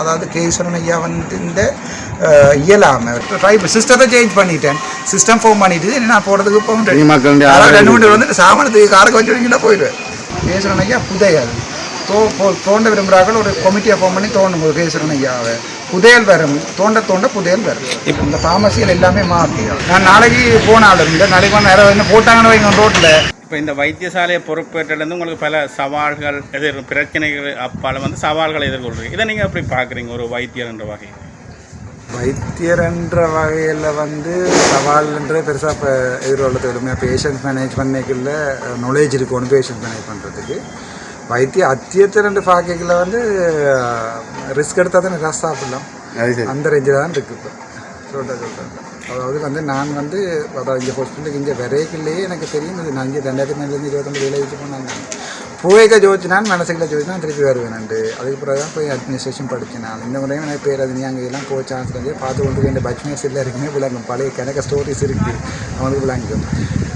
அதாவது கேசவன் ஐயா வந்து இந்த இயலாமல் ட்ரைப் சிஸ்டத்தை சேஞ்ச் பண்ணிட்டேன். சிஸ்டம் ஃபோன் பண்ணிட்டு நான் போகிறதுக்கு போக ரெண்டு மூணு வந்துட்டு சாமானத்துக்கு காரக்க வச்சுருந்தீங்கன்னா போயிடுவேன். கேசவன் ஐயா புதையல். தோ தோண்ட விரும்புகிறார்கள் ஒரு கொமிட்டியை ஃபோன் பண்ணி தோண்டும் போது கேசவன் ஐயாவை. புதையல் வரும். தோண்ட தோண்ட புதையல் வரும். இப்போ இந்த தாமசியல் எல்லாமே மாற்றி நான் நாளைக்கு போனாலும் இல்லை நாளைக்கு வந்து என்ன போட்டாங்கன்னு வைங்க ரோட்டில் இப்போ இந்த வைத்தியசாலையை பொறுப்பேற்றிலிருந்து உங்களுக்கு பல சவால்கள் எதிர் பிரச்சனைகள் அப்பால வந்து சவால்களை எதிர்கொள்றீங்க. இதை நீங்கள் எப்படி பார்க்குறீங்க ஒரு வைத்தியர் என்ற வகையில்? வைத்தியர்ன்ற வகையில் வந்து சவால்ன்ற பெருசாக இப்போ எதிர்கொள்ளது விடுமையாக பேஷண்ட் மேனேஜ் பண்ணிக்கல நாலேஜ் இருக்கணும் பேஷண்ட் மேனேஜ் பண்ணுறதுக்கு வைத்திய அத்தியத்திரண்டு பார்க்கல வந்து ரிஸ்க் எடுத்தால் தான் ரஸ் சாப்பிடலாம். அந்த ரேஞ்சில் தான் இருக்குது இப்போ. சொல்கிறேன் சொல்கிறேன் அதாவது வந்து நான் வந்து அதாவது இங்கே ஹாஸ்பிட்டலுக்கு இங்கே விரைக்கிலேயே எனக்கு தெரியும். இது நான் இங்கே ரெண்டாயிரத்தி மேலேருந்து இருபத்தொம்பது வேலை வச்சு போனாங்க. போய்க்க ஜோதிச்சினான் மனசுக்குள்ள ஜோதினா திருப்பி வருவேன்ண்டு அதுக்கு பிறகு தான் போய் அட்மினிஸ்ட்ரேஷன் படித்தேன் நான். இந்த முறையும் எனக்கு பேர் அது நீ அங்கே எல்லாம் போய் சான்ஸ் இருந்து பார்த்து கொண்டு இந்த பட்ச்மேஸ் எல்லாம் இருக்குமே விளங்கும். பழைய கிணக்க ஸ்டோரிஸ் இருக்குது அவனுக்கு விளங்கும்.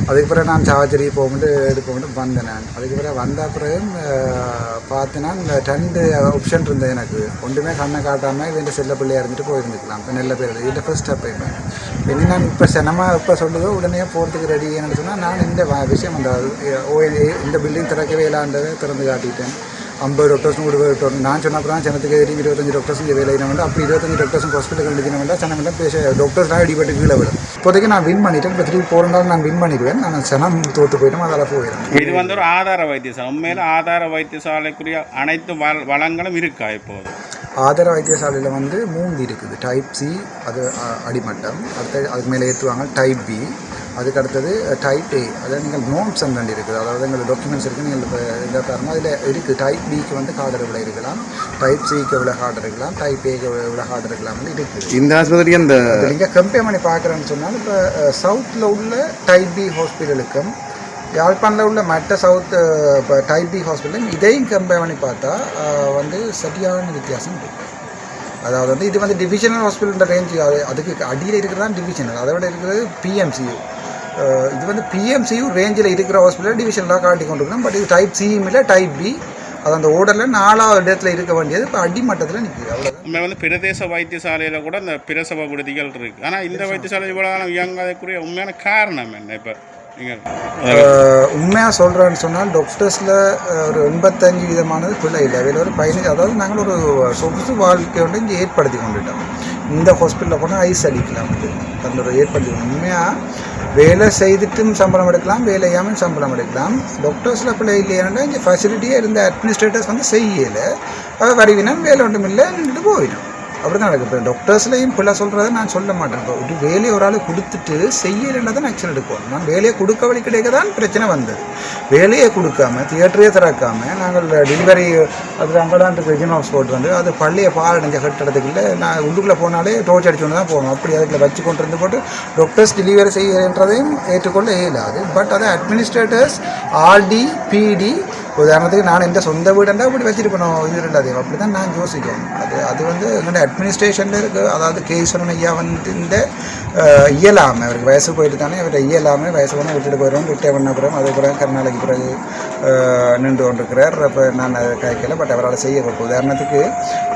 அதுக்கு பிறகு நான் சாவச்சேரி போகும்போது எடுப்போம்ட்டு வந்தேன் நான். அதுக்கு பிறகு வந்த பிறகு பார்த்தேன்னா இந்த ரெண்டு ஆப்ஷன் இருந்தது எனக்கு. ஒன்றுமே கண்ணை காட்டாமல் இவன் செல்ல பிள்ளையாக இருந்துட்டு போயிருந்துக்கலாம். இப்போ நல்ல பேர். இதில் ஃபர்ஸ்ட் ஸ்டெப் என்ன இப்போ சினமா இப்போ சொல்லுதோ உடனே போகிறதுக்கு ரெடி என்னன்னு சொன்னால் நான் இந்த விஷயம் அந்த இந்த பில்டிங் திறக்கவே இல்லாண்டதை திறந்து காட்டிட்டேன். ஐம்பது டாக்டர் நான் சொன்ன அப்புறம் ஜனத்துக்கு தெரியும் இருபத்தஞ்சு டாக்டர்ஸ் இங்கே வேலை வேண்டாம் அப்படி இருபத்தஞ்சு டாக்டர்ஸும் ஹாஸ்பிட்டல் கண்டிக்கணும் வேண்டாம் சனம் பேச டாக்டர்ஸ்லாம் அடிபட்டு கீழே விடும் இப்போதைக்கு நான் வின் பண்ணிட்டேன் இப்போ திருப்பி போகிறனால நான் வின் பண்ணிடுவேன் நான் சனம் தோற்று போயிட்டோம் அதில் போயிடும் இது வந்து ஒரு ஆதார வைத்தியசாலை உண்மையில் ஆதார வைத்தியசாலைக்குரிய அனைத்து வள வளங்களும் இருக்கா இப்போது ஆதர வைத்தியசாலையில் வந்து மூணு இருக்குது டைப் சி அது அடிமட்டம் அடுத்து அதுக்கு மேலே ஏற்றுவாங்க டைப் பி அதுக்கு அடுத்தது டைப் ஏ அதாவது நீங்கள் நோம்ஸ் அண்ட் இருக்குது அதாவது எங்கள் டாக்குமெண்ட்ஸ் இருக்குது நீங்கள் இப்போ இந்த பாருங்க. அதில் இருக்குது டைப் பிக்கு வந்து ஹார்டர் இவ்வளோ இருக்கலாம். டைப் சிக்கு எவ்வளோ ஹார்டர் இருக்கலாம். டைப் ஏக்கு எவ்வளோ ஹார்டர் இருக்கலாம் இருக்குது. இந்த ஆஸ்பத்திரிக்கு அந்த நீங்கள் கம்பேர் பண்ணி பார்க்குறேன்னு சொன்னால் இப்போ சவுத்தில் உள்ள டைப் பி ஹாஸ்பிட்டலுக்கும் யாழ்ப்பாணில் உள்ள மற்ற சவுத் இப்போ டைப் பி ஹாஸ்பிட்டலும் இதையும் கம்பேர் பண்ணி பார்த்தா வந்து சரியான வித்தியாசம் இருக்குது அதாவது வந்து இது வந்து டிவிஷனல் ஹாஸ்பிட்டல் ரேஞ்ச் அதுக்கு அடியில் இருக்கிறது தான் டிவிஷனல் அதை விட இருக்கிறது பிஎம்சியூ இது வந்து பிஎம்சியூ ரேஞ்சில் இருக்கிற ஹாஸ்பிட்டல் டிவிஷனலாக காட்டி கொண்டிருக்கணும் பட் இது டைப் சியும் இல்லை டைப் பி அது அந்த ஓர்டரில் நாலாவது இடத்துல இருக்க வேண்டியது. இப்போ அடிமட்டத்தில் நிற்குது உண்மையில் வந்து பிரதேச வைத்தியசாலையில் கூட இந்த பிரசவ விடுதிகள் இருக்குது ஆனால் இந்த வைத்தியசாலை இவ்வளோ இயங்காதக்குரிய உண்மையான காரணம் என்ன இப்போ? உண்மையாக சொல்கிறேன்னு சொன்னால் டாக்டர்ஸில் ஒரு எண்பத்தஞ்சு விதமானது பிள்ளை இல்லை. அதில் ஒரு பதினஞ்சு அதாவது நாங்கள் ஒரு சொகுசு வாழ்க்கை வந்து இங்கே ஏற்படுத்தி கொண்டுட்டோம். இந்த ஹாஸ்பிட்டலில் போனால் ஐஸ் அடிக்கலாம் வந்து. அந்த ஏற்படுத்தி உண்மையாக வேலை செய்துட்டும் சம்பளம் எடுக்கலாம் வேலை இல்லாமல் சம்பளம் எடுக்கலாம். டாக்டர்ஸில் பிள்ளை இல்லையானா இங்கே ஃபெசிலிட்டியே இருந்த அட்மினிஸ்ட்ரேட்டர்ஸ் வந்து செய்யலை. வருவினம் வேலை ஒன்றும் இல்லை நின்றுட்டு போயிடும். அப்படி தான் நடக்குது. இப்போ டாக்டர்ஸ்லையும் பிள்ளை சொல்கிறத நான் சொல்ல மாட்டேன். இப்போ ஒரு வேலையை ஒரு ஆள் கொடுத்துட்டு செய்யலைன்னா தான் ஆக்ஷன் எடுக்கும். நான் வேலையை கொடுக்க வழி கிடைக்க தான் பிரச்சனை வந்தது. வேலையை கொடுக்காம தியேட்டரே திறக்காமல் நாங்கள் டெலிவரி அது அங்கே தான் ரெஜின் ஹவுஸ் போட்டு வந்து அது பள்ளியை பாலடைஞ்ச கட்டடத்துக்குள்ள நான் உள்ளுக்குள்ளே போனாலே டோர்ச் அடிச்சுட்டு தான் போகணும். அப்படி அதுக்குள்ள வச்சு கொண்டு இருந்து போட்டு டாக்டர்ஸ் டெலிவரி செய்யறதையும் ஏற்றுக்கொள்ள இயலாது. பட் அதை அட்மினிஸ்ட்ரேட்டர்ஸ் ஆர்டி பிடி உதாரணத்துக்கு நான் எந்த சொந்த வீடுண்டா இப்படி வச்சிருக்கணும் இது ரெண்டாவது. அப்படி தான் நான் யோசிக்கிறேன் அது அது வந்து எங்களுடைய அட்மினிஸ்ட்ரேஷனில் இருக்குது அதாவது கேஸ்வரன் ஐயா வந்து இயலாமல் அவருக்கு வயசு போயிட்டு தானே அவர்கிட்ட இயலாமல் வயசு போனால் விட்டுட்டு போயிடுவோம். ரிட்டையர் பண்ண பிறகு அதே பிறகு கருநாளைக்கு பிறகு நின்று கொண்டிருக்கிறார். அப்போ நான் அதை கேட்கல பட் அவரால் செய்ய உதாரணத்துக்கு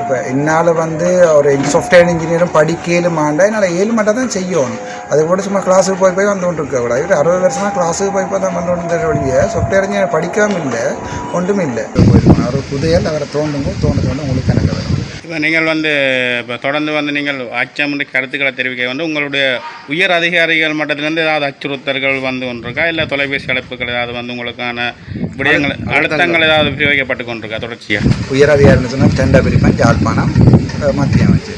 இப்போ என்னால் வந்து ஒரு சாஃப்ட்வேர் இன்ஜினியரும் படிக்கலும் ஆண்டா என்னால் ஏழு மட்டும் தான் செய்யணும். அது கூட சும்மா கிளாஸுக்கு போய் போய் வந்து கொண்டு இருக்கக்கூடாது இவர் அறுபது வருஷமாக கிளாஸுக்கு போய் போய் தான் வந்து கொண்டு ஒழிய சாஃப்ட்வேர் இன்ஜினியர் படிக்காமல் இல்லை ஒன்றும் இல்லை. போயிருக்கணும் அவர் புதையல் அவரை தோண்டுங்க தோண்ட தோண்ட உங்களுக்கு கணக்கு வரும். இப்போ நீங்கள் வந்து இப்போ தொடர்ந்து வந்து நீங்கள் அச்சம் கருத்துக்களை தெரிவிக்க வந்து உங்களுடைய உயர் அதிகாரிகள் மட்டத்திலேருந்து ஏதாவது அச்சுறுத்தல்கள் வந்து கொண்டிருக்கா? இல்லை தொலைபேசி அழைப்புகள் ஏதாவது வந்து உங்களுக்கான விடயங்கள் அழுத்தங்கள் ஏதாவது பிரயோகிக்கப்பட்டு கொண்டிருக்கா தொடர்ச்சியாக உயர் அதிகாரின்னு சொன்னால் டெண்டா பிரிப்பேன் யாழ்ப்பாணம் மத்திய அமைச்சு.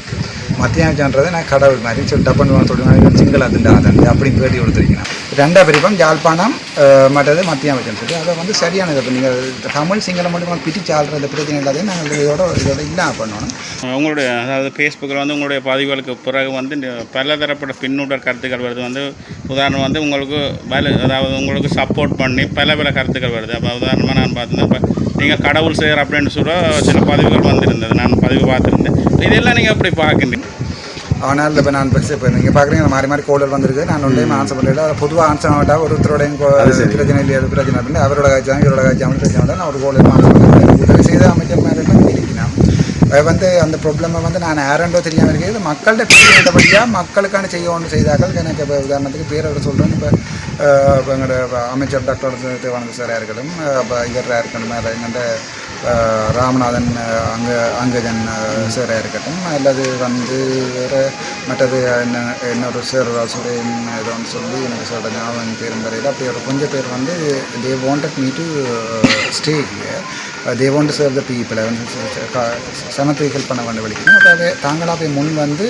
மத்திய அமைச்சன்றது நான் கடவுள் மாதிரி சொல்லி டப்பன் சொல்லுவேன் சிங்கள அதுண்டா அதண்டு அப்படின்னு பேட்டி கொடுத்துருக்கேன் ரெண்டா பிரிப்பம் யாழ்ப்பாணம் மற்றது மத்திய சொல்லி அதை வந்து சரியானது இப்போ நீங்கள் தமிழ் சிங்களம் மட்டும் பிரித்து ஆள்ற பிரச்சனை எல்லாத்தையும் நாங்கள் இதோட இதோட இல்லாமல் பண்ணணும் உங்களுடைய அதாவது ஃபேஸ்புக்கில் வந்து உங்களுடைய பதிவுகளுக்கு பிறகு வந்து பலதரப்பட்ட பின்னூட்டர் கருத்துக்கள் வருது வந்து உதாரணம் வந்து உங்களுக்கு பல அதாவது உங்களுக்கு சப்போர்ட் பண்ணி பல பல கருத்துக்கள் வருது அப்போ உதாரணமாக நான் பார்த்தீங்கன்னா இப்போ நீங்கள் கடவுள் செய்கிற அப்படின்னு சொல்ல சில பதிவுகள் வந்திருந்தது நான் பதிவு பார்த்துருந்தேன் இதெல்லாம் நீங்கள் எப்படி பார்க்குறீங்க ஆனால் இப்போ நான் இப்போ இப்போ நீங்கள் பார்க்குறீங்க மாறி மாறி கோடல் வந்திருக்கு. நான் ஒன்றே ஆன்சர் பண்ணல. பொதுவாக ஆன்சர் பண்ணால் ஒருத்தரோடையும் பிரச்சனை இல்லையா? அது பிரச்சனை இல்லை. அவரோட காய்ச்சாங்க இவரோட காய்ச்சாமல் பிரச்சனை இல்லை. நான் ஒரு கோடல் ஆன்சர் பண்ணேன் உதவி செய்த அமைச்சர் இருக்கிறான் அது வந்து அந்த ப்ராப்ளமை வந்து நான் யாரண்டோ தெரியாமல் இருக்கிறது மக்கள்கிட்ட பேசுகிறபடியாக மக்களுக்கான செய்ய ஒன்று செய்தார்கள். எனக்கு இப்போ உதாரணத்துக்கு பேரோட சொல்கிறேன் இப்போ இப்போ எங்களோட அமைச்சர் டாக்டர் தேவானந்த சாராக இருக்கட்டும் இப்போ இவராக இருக்கட்டும் எங்கள்கிட்ட ராமநாதன் அங்க அங்கஜன் அஹ், சாராக இருக்கட்டும். அல்லது வந்து வேறு மற்றது என்ன இன்னொரு சார் சுரேன் ஏதோ சொல்லி எனக்கு சொல்கிற ஞாபகம் பேரும் வரையில் அப்படி ஒரு கொஞ்சம் பேர் வந்து they wanted me to stay they want to serve the பீப்புளை வந்து சமத்துவ ஹெல்ப் பண்ண வேண்டிய வலிக்கணும் அதாவது தாங்களாக போய் முன் வந்து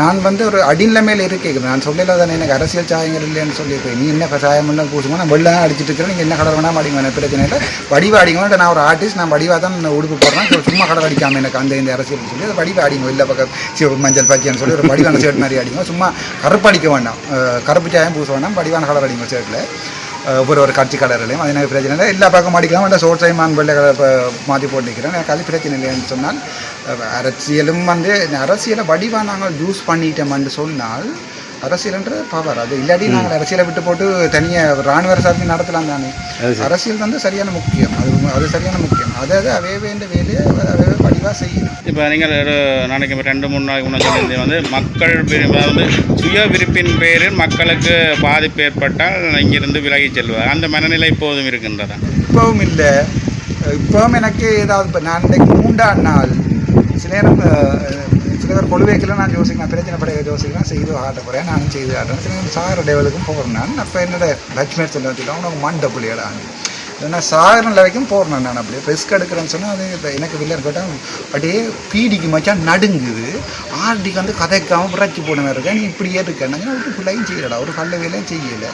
நான் வந்து ஒரு அடிநிலைமையில் இருக்கேன். நான் சொல்லல தானே எனக்கு அரசியல் சாயங்கள் இல்லைன்னு சொல்லியிருப்பேன் நீ என்ன சாயம் பண்ண பூசுமோ நான் வெள்ளம் அடிச்சிட்டு இருக்கிறேன் நீங்கள் என்ன கடை வேணால் அடிங்க எனக்கு பிரச்சனை இல்லை. வடிவ அடிங்க நான் ஒரு ஆர்டிஸ்ட் நான் வடிவாக தான் நான் உடுப்பு போடுறேன். சும்மா கடை அடிக்காமல் எனக்கு அந்த இந்த அரசியல் சொல்லி அதை வடிவ அடிங்க இல்லை பக்கம் சிவப்பு மஞ்சள் பச்சைன்னு சொல்லி ஒரு வடிவான ஷர்ட் மாதிரி அடிங்க. சும்மா கருப்பு அடிக்க வேண்டாம் கருப்பு சாயம் பூச வேண்டாம் வடிவான கலர் அடிங்க ஷர்ட்டில் ஒவ்வொரு ஒரு கட்சி கலர்லையும். அது எனக்கு பிரச்சனை இல்லை. எல்லா பக்கம் அடிக்கலாம். இல்லை சோட் சைமான் வெள்ளை கலர் இப்போ மாற்றி போட்டுக்கிறேன் எனக்கு அது பிரச்சனை இல்லைன்னு சொன்னால் அரசியலும் வந்து அரசியலை வடிவாக நாங்கள் யூஸ் பண்ணிட்டோம்னு சொன்னால் அரசியல்ன்றது பவர் அது இல்லாட்டி நாங்கள் அரசியலை விட்டு போட்டு தனியாக ராணுவ அரசாட்சி நடத்தலாம் தானே. அரசியல் வந்து சரியான முக்கியம். அது அது சரியான முக்கியம். அதாவது அவே வேண்டிய வேலையை அவே வடிவாக செய்யணும். இப்போ நீங்கள் ஒரு நாளைக்கு ரெண்டு மூணு நாளைக்கு முன்னாடி வந்து மக்கள் அதாவது சுய விருப்பின் பேரில் மக்களுக்கு பாதிப்பு ஏற்பட்டால் இங்கிருந்து விலகி செல்வார். அந்த மனநிலை இப்போதும் இருக்கின்றதா? இப்பவும் இல்லை. இப்பவும் எனக்கு ஏதாவது இப்போ நான் இன்றைக்கு மூன்றாம் நாள் சில நேரம் அஹ், சில நான் யோசிக்கிறேன் பிரச்சனை படைய யோசிக்கிறேன் செய்து ஆட்ட போகிறேன் நானும் செய்து ஆட்டுறேன் சில சாகர டெவலுக்கும் போகிறேன் நான் நான் சாகர வரைக்கும் போகிறேன் நான் அப்படியே ரிஸ்க் எடுக்கிறேன்னு சொன்னால் அது இப்ப எனக்கு வில்லர் கேட்டால் அப்படியே பீடிக்கு மச்சான் நடுங்குது. ஆர்டிக்கு வந்து கதைக்காமல் புரட்சி போன மாதிரி இருக்கேன் நீ இப்படியே இருக்கேன் நான் ஒரு பிள்ளையும் செய்யலடா. ஒரு கல்ல வேலையும் செய்யலை.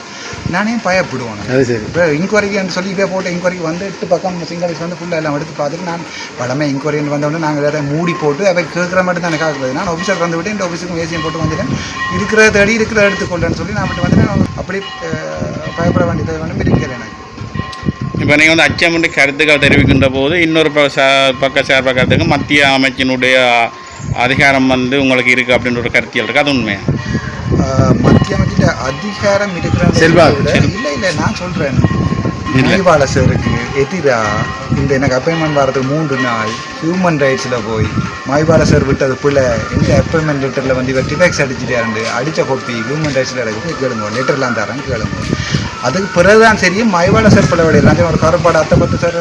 நானே பயப்படுவேன். அது சரி. இப்போ இன்கொயரின்னு சொல்லி இதே போட்டு இன்கொயரிக்கு வந்து எட்டு பக்கம் சிங்களஸ் வந்து ஃபுல்லாக எல்லாம் எடுத்து பார்த்துட்டு நான் பழமை இன்கொயரின்னு வந்தோடனே நாங்கள் வேறு மூடி போட்டு அவை கேட்குற மட்டும் தான் எனக்கு ஆகுது. நான் ஆஃபீஸர் வந்து விட்டு இந்த ஆஃபீஸுக்கும் ஏசியம் போட்டு வந்துட்டேன். இருக்கிற தேடி இருக்கிற எடுத்துக்கொள்ளேன்னு சொல்லி நான் மட்டும் வந்துட்டு அப்படி பயப்பட வேண்டியது இருக்கிறேன் எனக்கு இப்போ நீங்கள் வந்து அச்சமின்றி கருத்துக்கள் தெரிவிக்கின்ற போது இன்னொரு ப பக்க சார்ப கருத்துக்கு மத்திய அமைச்சினுடைய அதிகாரம் வந்து உங்களுக்கு இருக்குது அப்படின்ற ஒரு கருத்தியல் இருக்குது அது உண்மையா? மத்திய அமைச்சிட்ட அதிகாரம் இருக்கிற செல்வாக்கு, இல்லை இல்லை நான் சொல்கிறேன் மைவாலசருக்கு எதிரா இந்த எனக்கு அப்பாயின்மெண்ட் வரதுக்கு மூன்று நாள் ஹியூமன் ரைட்ஸில் போய் மைவாலசர் விட்டது பிள்ளை எந்த அப்பாயின்மெண்ட் லெட்டரில் வந்து இவர் டிஃபெக்ஸ் அடிச்சுட்டாரு அடித்த கொப்பி ஹியூமன் ரைட்ஸில் இருக்குது கேளுங்க லெட்டர்லாம் தரேன் கேளுங்க. அதுக்கு பிறகுதான் சரி மைவாலசர் பிள்ளை எல்லாத்தையும் ஒரு கருப்பாடு அத்தை பத்து சார்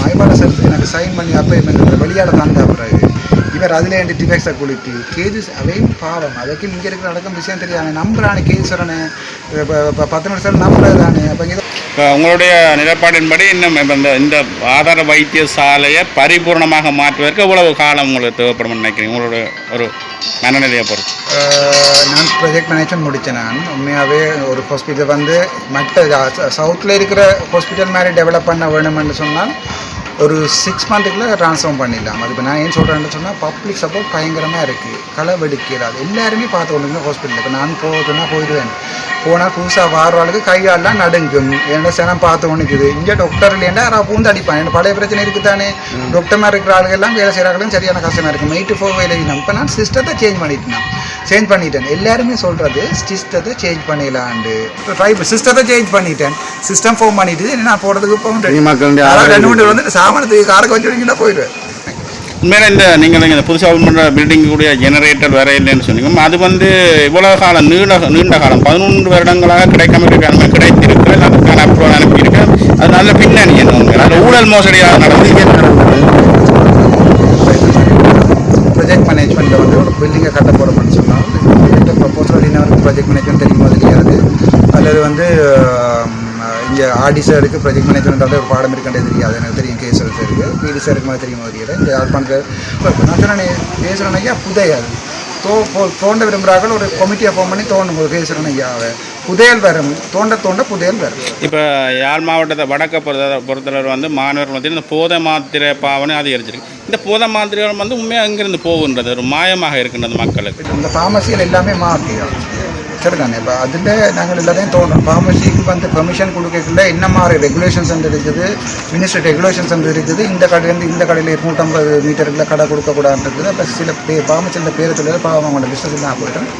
மைவாலசர் எனக்கு சைன் பண்ணி அப்போ இவங்க வெளியாட தாங்க பிறகு. இவர் அதில் என் டிஃபெக்ட்ஸை குளித்து கேது அவையும் பாவம். அதுக்கு இங்கே இருக்கிற நடக்கும் விஷயம் தெரியாது. நம்புறானே கேசரனே இப்போ பத்து நிமிஷம் நம்புறதானே அப்போ இங்கே இப்போ உங்களுடைய நிலப்பாடின்படி இன்னும் இப்போ இந்த இந்த ஆதார வைத்தியசாலையை பரிபூர்ணமாக மாற்றுவதற்கு எவ்வளவு காலம் உங்களுக்கு தேவைப்படும் நினைக்கிறீங்க? உங்களோட ஒரு மனநிலையை பொறுத்து நான் ப்ரொஜெக்ட் மேனேஜ்மெண்ட் முடித்தேன் நான் உண்மையாகவே ஒரு ஹாஸ்பிட்டல் வந்து மற்ற சவுத்தில் இருக்கிற ஹாஸ்பிட்டல் மாதிரி டெவலப் பண்ண வேணும்னு சொன்னால் ஒரு சிக்ஸ் மந்த்துக்குள்ளே ட்ரான்ஸ்ஃபார்ம் பண்ணிடலாம் அது இப்போ நான் ஏன் சொல்கிறேன்னு சொன்னால் பப்ளிக் சப்போர்ட் பயங்கரமாக இருக்குது களை வெடிக்கிறாது. எல்லாருமே பார்த்து கொண்டு ஹாஸ்பிட்டல் இப்போ நான் போகுதுன்னா போயிடுவேன். போனால் புதுசாக வாரவாளுக்கு கைகாலெலாம் நடுங்கும். ஏன்னா சனம் பார்த்து ஒன்றுக்குது இங்கே டாக்டர் இல்லையா யாராவது பூந்து அடிப்பான். எனக்கு பழைய பிரச்சனை இருக்குது தானே டாக்டர்மா இருக்கிற ஆளுங்க எல்லாம் வேலை செய்கிறாங்களும் சரியான கஷ்டமாக இருக்கும். எயிட் டு ஃபோர் வேலை இப்போ நான் சிஸ்டத்தை சேஞ்ச் பண்ணிட்டேன். சேஞ்ச் பண்ணிட்டேன். எல்லாருமே சொல்கிறது சிஸ்டத்தை சேஞ்ச் பண்ணிடலாண்டு ட்ரை சிஸ்டத்தை சேஞ்ச் பண்ணிட்டேன். சிஸ்டம் ஃபோன் பண்ணிட்டு நான் போகிறதுக்கு பெரிய போக மக்களுடைய அதாவது ரெண்டு மூணு வந்து சாமானத்துக்கு காரக்கு வச்சு வைங்கன்னா போயிடுவேன். உண்மையில இந்த நீங்கள் இந்த புதுசாக ஓப்பன் பண்ணுற பில்டிங்குடைய ஜெனரேட்டர் வேற இல்லைன்னு சொன்னீங்க. அது வந்து இவ்வளவு காலம் நீண்ட நீண்ட காலம் பதினொன்று வருடங்களாக கிடைக்காம இருக்காங்க கிடைத்திருக்கிறது அதுக்கான அப்ரூவல் அனுப்பியிருக்கேன் அது நல்ல பின்னணி என்ன உண்மை? அந்த ஊழல் மோசடியாக நடந்து ப்ரொஜெக்ட் மேனேஜ்மெண்ட்டில் வந்து ஒரு பில்டிங்கை கட்ட போகிறோம்னு சொன்னால் ப்ரொபோசல் இன்னவருக்கு ப்ராஜெக்ட் மேனேஜ்மெண்ட் தெரியுமா தெரியாது. அல்லது வந்து ஆர்டி சாருக்கு ப்ராஜெக்ட் மேனேஜ்மெண்ட் ஒரு பாடம் இருக்கின்றது தெரியாது. எனக்கு தெரியும் கேஸ் இருக்குது பிடி சாருக்கு. மாதிரி தெரியுமோ தெரியல இந்த யாழ்ப்பாணத்தில் நான் சொன்னேன் பேசுகிறேன் ஐயா புதையாது தோ தோண்ட விரும்புகிறார்கள் ஒரு கமிட்டியை ஃபார்ம் பண்ணி தோணும் பேசுகிறேன் ஐயாவை. புதையல் வரும். தோண்ட தோண்ட புதையல் வரும். இப்போ யாழ் மாவட்டத்தை வடக்க பொறுத்த பொறுத்தளவு வந்து மாணவர் மத்தியில் இந்த போதை மாத்திரை பாவனை அதிகரிச்சிருக்கு. இந்த போதை மாத்திரைகள் வந்து உண்மையாக எங்கிருந்து போகுன்றது? ஒரு மாயமாக இருக்கின்றது மக்களுக்கு. இந்த ஃபார்மசியில் எல்லாமே மாஃபியா வச்சுருக்காங்க இப்போ அதில் நாங்கள் எல்லாத்தையும் தோன்றோம் ஃபார்மசிக்கு வந்து பெர்மிஷன் கொடுக்கல என்ன மாதிரி ரெகுலேஷன்ஸ் வந்து இருக்குது? மினிஸ்டர் ரெகுலேஷன்ஸ் வந்து இருக்குது. இந்த கடையிலேருந்து இந்த கடையில் இருநூற்றம்பது மீட்டருக்குள்ள கடை கொடுக்கக்கூடாதுன்றது. அப்போ சில பே ஃபார்மசியில் பேர் சொல்லி பாவம். அவங்களோட பிஸ்னஸ் நான் போயிட்டேன்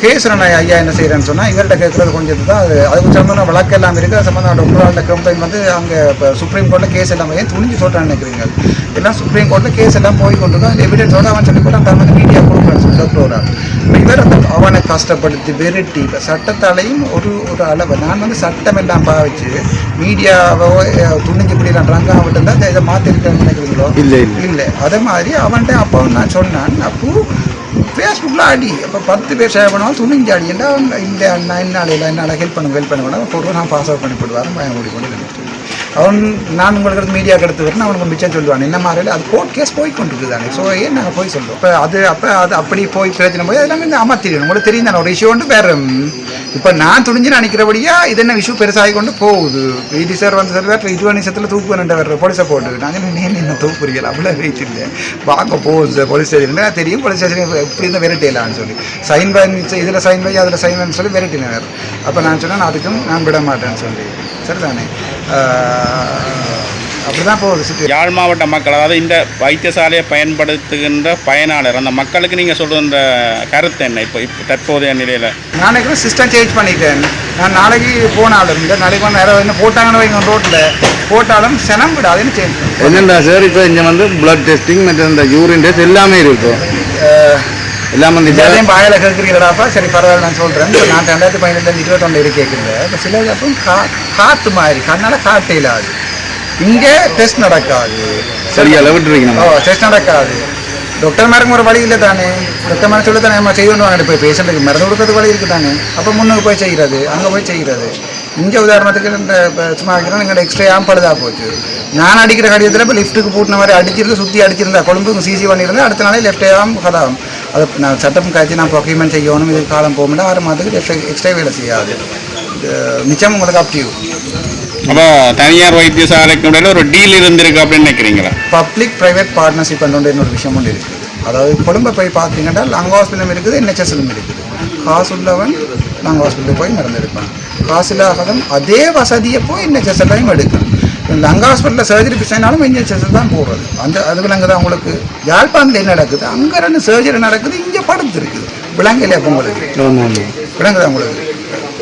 கேஸ் நான் ஐயா என்ன செய்கிறேன்னு சொன்னால் இவர்கிட்ட கேட்குறது கொஞ்சம் தான் அது அதுக்கு சம்மந்தமான வழக்கு எல்லாம் இருக்குது. அது சம்மந்தமான டாக்டரோட கம்ப்ளைண்ட் வந்து அங்கே இப்போ சுப்ரீம் கோர்ட்டில் கேஸ் எல்லாம் ஏன் துணிஞ்சு சொல்கிறான்னு நினைக்கிறீங்க? எல்லாம் சுப்ரீம் கோர்ட்டில் கேஸ் எல்லாம் போய் கொண்டு தான் எவிடன்ஸோட அவன் சொல்லி கூட அந்த வந்து மீடியா கொடுக்குறான்னு சொல்லி டாக்டரோட இப்போ இவர் அந்த அவனை கஷ்டப்படுத்தி விரட்டி இப்போ சட்டத்தாலையும் ஒரு ஒரு அளவு. நான் வந்து சட்டம் எல்லாம் பாவிச்சு மீடியாவோ துணிஞ்சு பிடிக்கிறான்றாங்க அவன்கிட்ட தான் இதை மாற்றிருக்கேன்னு நினைக்கிறீங்களோ? இல்லை இல்லை. இல்லை. அதே மாதிரி அவன்கிட்ட அப்போ நான் சொன்னான் அப்போ ஃபேஸ்புக்கில் அடி. அப்போ பத்து பேர் ஷேர் பண்ணுவாங்க துணிஞ்சு அடி. என்ன இந்த அண்ணா என்னால் இல்லை என்னால் ஹெல்ப் பண்ணுங்க ஹெல்ப் பண்ணுங்க போட்டு நான் பாஸ் அவுட் பண்ணி போடுவார் பயம் ஓடி கொண்டு. அவன் நான் உங்களுக்கு மீடியா எடுத்து வரேன் அவனுக்கு மிச்சம் சொல்லுவான். என்ன மாதிரி அது கோர்ட் கேஸ் போய் கொண்டு தானே. ஸோ ஏன் நாங்கள் போய் சொல்லுவோம் இப்போ அது அப்போ அது அப்படி போய் பிரச்சனை போய் அதெல்லாம் இந்த அம்மா தெரியும் உங்களுக்கு தெரியும் தானே ஒரு இஷ்யூ வந்து வேறு இப்போ நான் துணிஞ்சு நினைக்கிறபடியா இது என்ன இஷ்யூ பெருசாகி கொண்டு போகுது? இது சார் வந்து சார் வேறு இது நிமிஷத்தில் தூக்கு வேண்ட வேறு போலீஸை போட்டு நாங்கள் நேம் என்ன தூக்குறீங்க அவ்வளோ வெயிட் இல்லை வாங்க போகுது போலீஸ் ஸ்டேஷன் தெரியும் போலீஸ் ஸ்டேஷன் எப்படி இருந்தால் விரட்டிடலான்னு சொல்லி. சைன் பண்ணி இதில் சைன் பண்ணி அதில் சைன் பண்ணி சொல்லி விரட்டினேன் வேறு. அப்போ நான் சொன்னேன் அதுக்கும் நான் விட மாட்டேன்னு சொல்லி. சரிதானே? அப்படி தான் போகுது சுற்றி யாழ் மாவட்ட மக்கள் அதாவது இந்த வைத்தியசாலையை பயன்படுத்துகின்ற பயனாளர் அந்த மக்களுக்கு நீங்கள் சொல்கின்ற கருத்து என்ன இப்போ இப்போ தற்போதைய நிலையில்? நான் நினைக்கிறேன் சிஸ்டம் சேஞ்ச் பண்ணிட்டேன். நான் நாளைக்கு போனாலும் இந்த நாளைக்கு வந்து யாராவது என்ன போட்டாங்கன்னு வைங்க ரோட்டில் போட்டாலும் செனம் விடாதுன்னு சேஞ்ச் என்னண்டா சார் இப்போ இங்கே வந்து பிளட் டெஸ்டிங் மற்றும் இந்த யூரின் டெஸ்ட் எல்லாமே இருக்கும் எல்லாமே இந்த எல்லாத்தையும் பாயில கேட்குறீங்களாப்பா சரி பரவாயில்ல நான் சொல்கிறேன் நான் ரெண்டாயிரத்தி பதினெட்டுலேருந்து இருபத்தொண்டு இருக்கு கேட்குறேன் இப்போ சில அப்போ கா காற்று மாதிரி கண்ணால் காற்று இல்லாது. இங்கே டெஸ்ட் நடக்காது. சரியா விட்டுருக்கீங்க ஓ டெஸ்ட் நடக்காது. டாக்டர் மேருக்கு ஒரு வழி இல்லை தானே? டாக்டர் மேலே சொல்லி தானே நம்ம செய்யணும் இப்போ பேஷண்ட்டுக்கு மருந்து கொடுக்கறது வழி இருக்குது தானே? அப்போ முன்னுக்கு போய் செய்கிறது அங்கே போய் செய்கிறது இங்கே உதாரணத்துக்கு இந்த சும்மா வைக்கிறோம் எங்களோட எக்ஸ்ட்ரா ஆம்பழுதா போச்சு. நான் அடிக்கிற கடிதத்தில் இப்போ லிஃப்ட்டுக்கு பூட்டின மாதிரி அடிச்சிருந்து சுற்றி அடிச்சிருந்தா கொழும்பு சிசி பண்ணியிருந்தா அடுத்த நாளே லெஃப்ட் ஆம் கதாம் அதை நான் சட்டம் காய்ச்சி நான் ப்ரொக்யூமெண்ட் செய்யணும் இது காலம் போக முடியாது ஆறு மாதத்துக்கு எக்ஸ்ட்ரா எக்ஸ்ட்ரா வேலை செய்யாது இது நிச்சயம் உங்களுக்கு அப்டியூ அப்போ தனியார் வைத்தியசாலைக்கு இடையில ஒரு டீல் இருந்திருக்கு அப்படின்னு நினைக்கிறீங்களா பப்ளிக் ப்ரைவேட் பார்ட்னர்ஷிப் பண்ணுற இன்னொரு விஷயம் ஒன்று இருக்குது அதாவது கொழும்பை போய் பார்த்தீங்கன்னா லங் ஹாஸ்பிட்டலும் இருக்குது என்ஹெச்எஸ்லும் இருக்குது காசு உள்ளவன் லங் ஹாஸ்பிட்டலுக்கு போய் நடந்திருப்பான் காசு இல்லாதவன் அதே வசதியை போய் என்ஹெச்எஸ்லையும் எடுக்கணும் லங் ஹாஸ்பிட்டலில் சர்ஜரி பிசைனாலும் என்ஹெச்எஸ் தான் போடுறது. அந்த அது விலங்கு தான் உங்களுக்கு யாழ்ப்பாணத்தில் என்ன நடக்குது? அங்கே ரெண்டு சர்ஜரி நடக்குது இங்கே படுத்து இருக்குது விலங்கு இல்லையா உங்களுக்கு விலங்குதா உங்களுக்கு.